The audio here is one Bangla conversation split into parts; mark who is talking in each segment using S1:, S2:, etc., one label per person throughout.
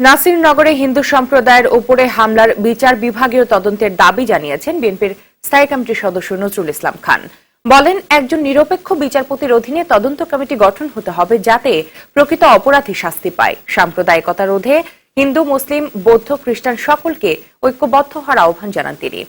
S1: নাসিরনগরে হিন্দু সম্প্রদায়ের উপরে হামলার বিচার বিভাগীয় তদন্তের দাবি জানিয়েছেন বিএনপির স্থায়ী কমিটির সদস্য নজরুল ইসলাম খান। বলেন, একজন নিরপেক্ষ বিচারপতির অধীনে তদন্ত কমিটি গঠন হতে হবে যাতে প্রকৃত অপরাধী শাস্তি পায়। সাম্প্রদায়িকতা রোধে হিন্দু, মুসলিম, বৌদ্ধ, খ্রিস্টান সকলকে ঐক্যবদ্ধ হওয়ার আহ্বান জানান তিনি।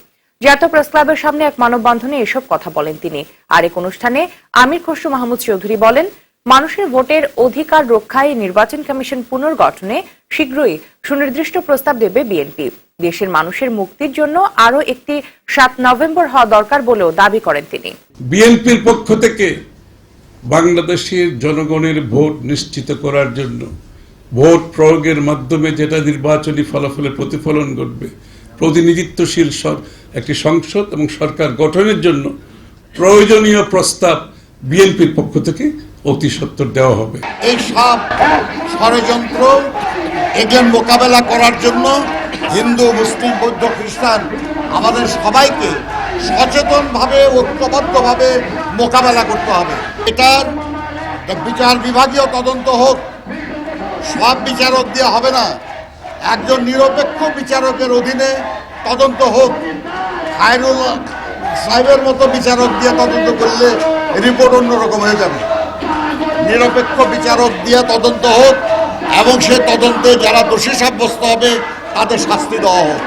S1: জাতীয় প্রেস সামনে এক মানববন্ধনে এসব কথা বলেন তিনি। আরেক অনুষ্ঠানে আমির খসরু মাহমুদ চৌধুরী বলেন মানুষের ভোটের অধিকার রক্ষায় নির্বাচন কমিশন পুনর্গঠনে শীঘ্রই সুনির্দিষ্ট প্রস্তাব দেবে বিএনপি। দেশের মানুষের মুক্তির জন্য আরও একটি সাত নভেম্বর হওয়া দরকার বলেও দাবি করেন তিনি।
S2: বিএনপির পক্ষ থেকে বাংলাদেশের জনগণের ভোট নিশ্চিত করার জন্য ভোট প্রয়োগের মাধ্যমে যেটা নির্বাচনী ফলাফলে প্রতিফলন ঘটবে, প্রতিনিধিত্বশীল একটি সংসদ এবং সরকার গঠনের জন্য প্রয়োজনীয় প্রস্তাব বিএনপির পক্ষ থেকে অতি দেওয়া হবে।
S3: এই সব ষড়যন্ত্র এদের মোকাবেলা করার জন্য হিন্দু, মুসলিম, বৌদ্ধ, খ্রিস্টান আমাদের সবাইকে সচেতনভাবে, ঐক্যবদ্ধভাবে মোকাবেলা করতে হবে। এটার বিচার বিভাগীয় তদন্ত হোক, সব বিচারক দিয়ে হবে না। একজন নিরপেক্ষ বিচারকের অধীনে তদন্ত হোক। খায়রুল সাহেবের মতো বিচারক দিয়ে তদন্ত করলে রিপোর্ট অন্যরকম হয়ে যাবে। নিরপেক্ষ বিচারক দিয়ে তদন্ত হোক এবং সে তদন্তে যারা দোষী সাব্যস্ত হবে তাদের শাস্তি দেওয়া হোক।